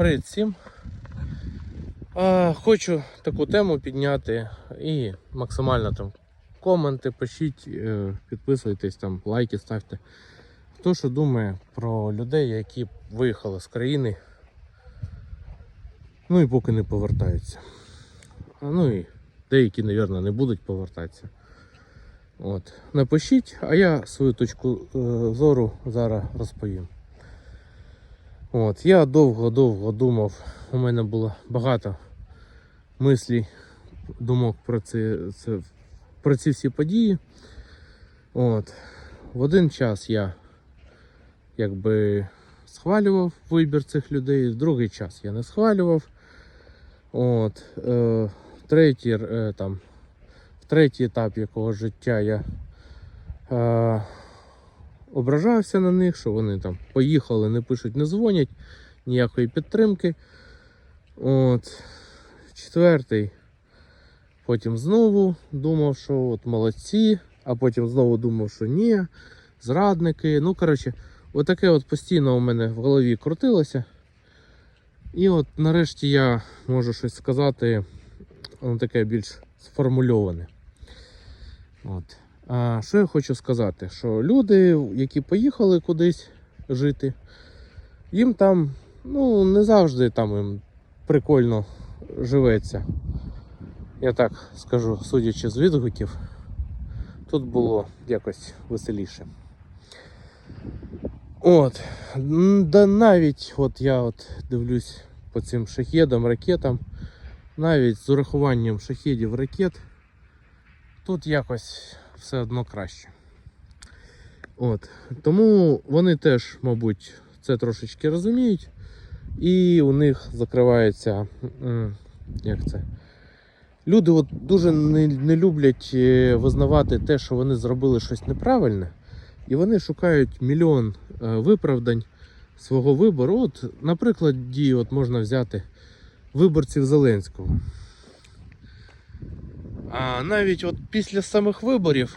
Привіт всім. А, хочу таку тему підняти і максимально там коменти пишіть, е, підписуйтесь, там, лайки ставте. Хто що думає про людей, які виїхали з країни, ну і поки не повертаються. Ну і деякі, мабуть, не будуть повертатися. От. Напишіть, а я свою точку е, зору зараз розповім. От, я довго-довго думав, у мене було багато мислій, думок про це, це, про ці всі події. От. В один час я якби схвалював вибір цих людей, в другий час я не схвалював. От, е, третій, е, там, в третій етап якого життя я е, ображався на них, що вони там поїхали, не пишуть, не дзвонять, ніякої підтримки. От. Четвертий. Потім знову думав, що от молодці, а потім знову думав, що ні, зрадники. Ну, коротше, отаке от постійно у мене в голові крутилося. І от нарешті я можу щось сказати, воно таке більш сформульоване. От. А що я хочу сказати? Що люди, які поїхали кудись жити, їм там ну, не завжди там їм прикольно живеться. Я так скажу, судячи з відгуків, тут було якось веселіше. От, да навіть от я от дивлюсь по цим шахедам, ракетам, навіть з урахуванням шахедів ракет, тут якось все одно краще. От. Тому вони теж, мабуть, це трошечки розуміють, і у них закривається. Як це? Люди от дуже не, не люблять е, визнавати те, що вони зробили щось неправильне, і вони шукають мільйон е, виправдань свого вибору. От, наприклад, от можна взяти виборців Зеленського. Навіть от після самих виборів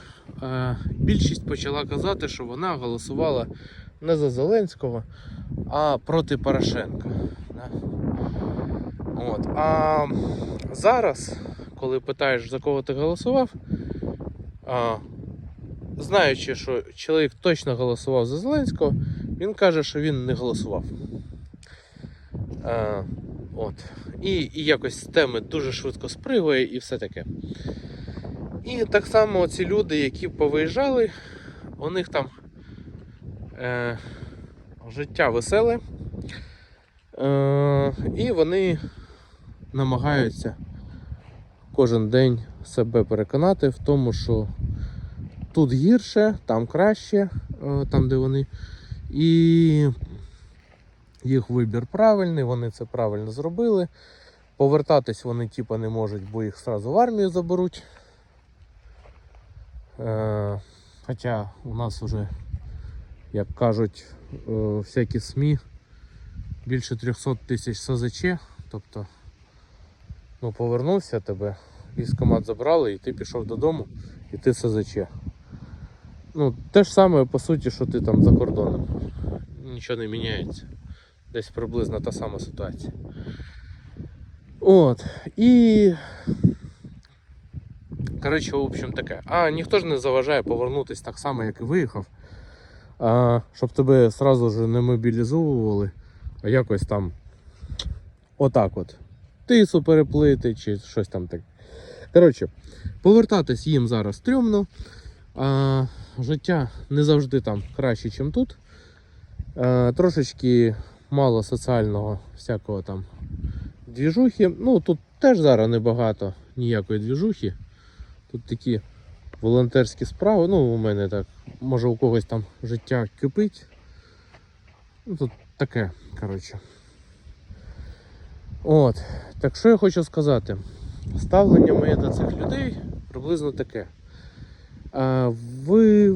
більшість почала казати, що вона голосувала не за Зеленського, а проти Порошенка. От. А зараз, коли питаєш, за кого ти голосував, знаючи, що чоловік точно голосував за Зеленського, він каже, що він не голосував. От. І, і якось з теми дуже швидко спригує і все таке. І так само ці люди, які повиїжджали, у них там е, життя веселе. Е, і вони намагаються кожен день себе переконати в тому, що тут гірше, там краще, е, там де вони. І їх вибір правильний, вони це правильно зробили. Повертатись вони типа не можуть, бо їх одразу в армію заберуть. Е, Хоча у нас вже, як кажуть, е, всякі СМІ більше 300 тисяч СЗЧ, тобто ну, повернувся тебе, військкомат забрали і ти пішов додому, і ти СЗЧ. Ну, те ж саме по суті, що ти там за кордоном. Нічого не міняється. Десь приблизно та сама ситуація. От. І. Коротше, в общем таке. А ніхто ж не заважає повернутися так само, як і виїхав. А, щоб тебе сразу ж не мобілізовували, а якось там отак от. Тису переплити чи щось там таке. Коротше, повертатись їм зараз стрьомно. А, життя не завжди там краще, ніж тут. А, трошечки мало соціального всякого там двіжухи. Ну, тут теж зараз небагато ніякої двіжухи. Тут такі волонтерські справи. Ну, у мене так, може у когось там життя кипить. Ну, тут таке, коротше. От. Так що я хочу сказати? Ставлення моє до цих людей приблизно таке. А, В,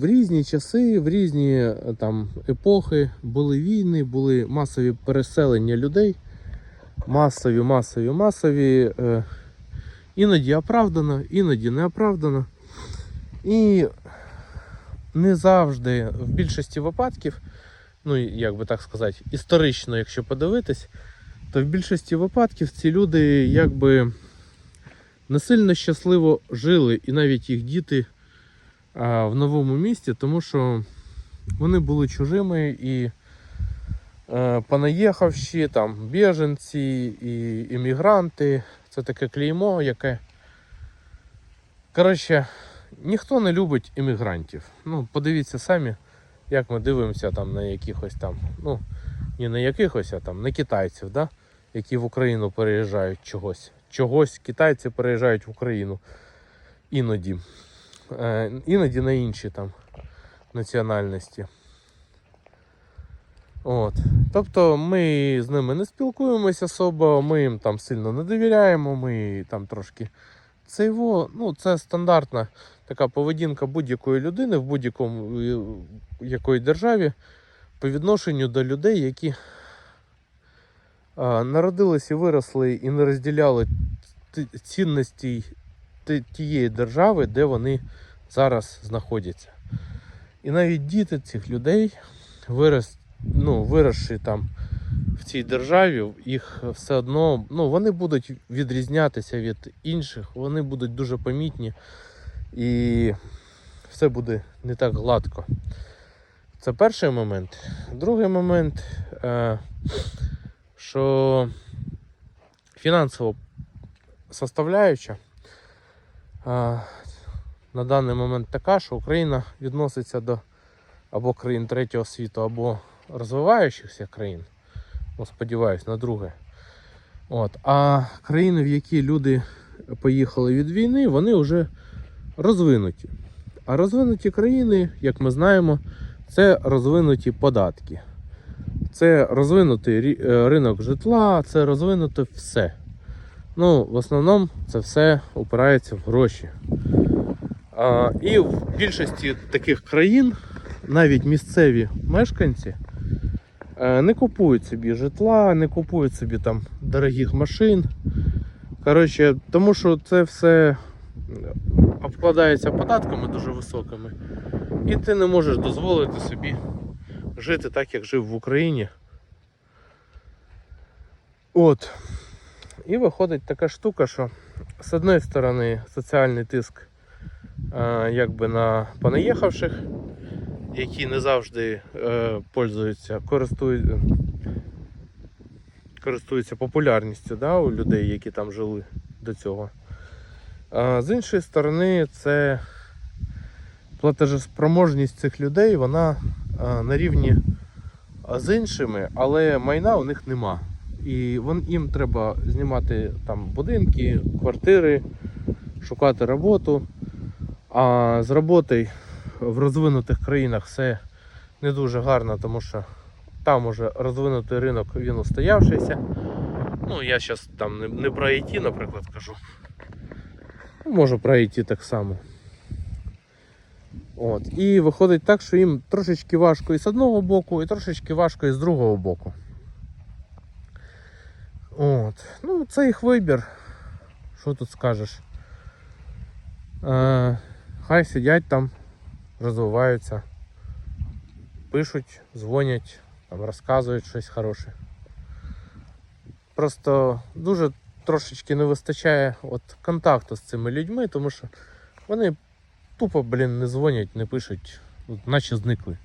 в різні часи, в різні е, там, епохи були війни, були масові переселення людей. Масові, масові, масові. Е, іноді оправдано, іноді не оправдано. І не завжди, в більшості випадків, ну як би так сказати, історично, якщо подивитись, то в більшості випадків ці люди якби не сильно щасливо жили, і навіть їх діти в новому місті, тому що вони були чужими і е, понаїхавші, там біженці і іммігранти. Це таке клеймо, яке. Коротше, ніхто не любить іммігрантів. Ну, подивіться самі, як ми дивимося там на якихось там, ну, не на якихось, а там на китайців, да? які в Україну переїжджають чогось. Чогось китайці переїжджають в Україну іноді. Е, іноді на інші там національності. От. Тобто ми з ними не спілкуємося особо, ми їм там сильно не довіряємо, ми там трошки це його, ну це стандартна така поведінка будь-якої людини в будь-якому е, якої державі по відношенню до людей, які народились і виросли і не розділяли ті- тієї держави, де вони зараз знаходяться. І навіть діти цих людей вирос, ну, виросши там в цій державі, їх все одно ну, вони будуть відрізнятися від інших, вони будуть дуже помітні і все буде не так гладко. Це перший момент. Другий момент, е, що фінансова составляюча на даний момент така, що Україна відноситься до або країн третього світу, або розвиваючихся країн. Ну, сподіваюсь, на друге. От. А країни, в які люди поїхали від війни, вони вже розвинуті. А розвинуті країни, як ми знаємо, це розвинуті податки. Це розвинутий е, ринок житла, це розвинуте все. Ну, в основному це все опирається в гроші. А, і в більшості таких країн навіть місцеві мешканці е, не купують собі житла, не купують собі там дорогих машин. Коротше, тому що це все обкладається податками дуже високими, і ти не можеш дозволити собі жити так, як жив в Україні. От. І виходить така штука, що з одної сторони соціальний тиск е, якби на понаїхавших, які не завжди е, пользуються, користують, користуються популярністю да, у людей, які там жили до цього. А з іншої сторони, це платежеспроможність цих людей, вона а, на рівні з іншими, але майна у них нема. І вон, їм треба знімати там будинки, квартири, шукати роботу. А з роботою в розвинутих країнах все не дуже гарно, тому що там уже розвинутий ринок він устоявшийся. Ну, я зараз там не, не про IT, наприклад, кажу. Ну, Можу про IT так само. От. І виходить так, що їм трошечки важко і з одного боку, і трошечки важко і з другого боку. От. Ну, це їх вибір. Що тут скажеш? Е, хай сидять там, розвиваються, пишуть, дзвонять, там, розказують щось хороше. Просто дуже трошечки не вистачає от контакту з цими людьми, тому що вони тупо, блін, не дзвонять, не пишуть, от, наче зникли.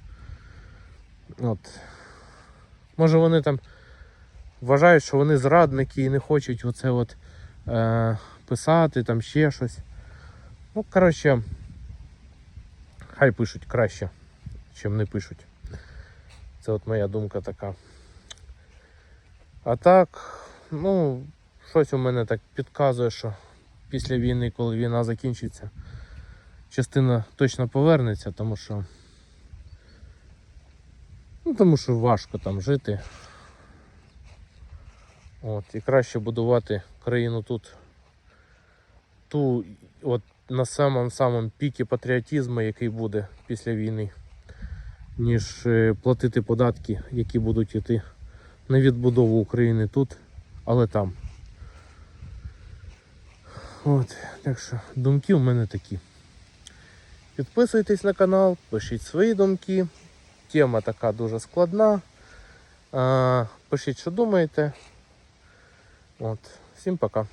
От. Може вони там вважають, що вони зрадники і не хочуть оце от е, писати, там ще щось. Ну, коротше, хай пишуть краще, чим не пишуть. Це от моя думка така. А так, ну, щось у мене так підказує, що після війни, коли війна закінчиться, частина точно повернеться, тому що. Ну, тому що важко там жити. От, і краще будувати країну тут. Ту, от на самому самому пікі патріотизму, який буде після війни, ніж е, платити податки, які будуть йти на відбудову України тут, але там. От, так що думки у мене такі. Підписуйтесь на канал, пишіть свої думки. тема така дуже складна. Пишіть, що думаєте. От. Всім пока.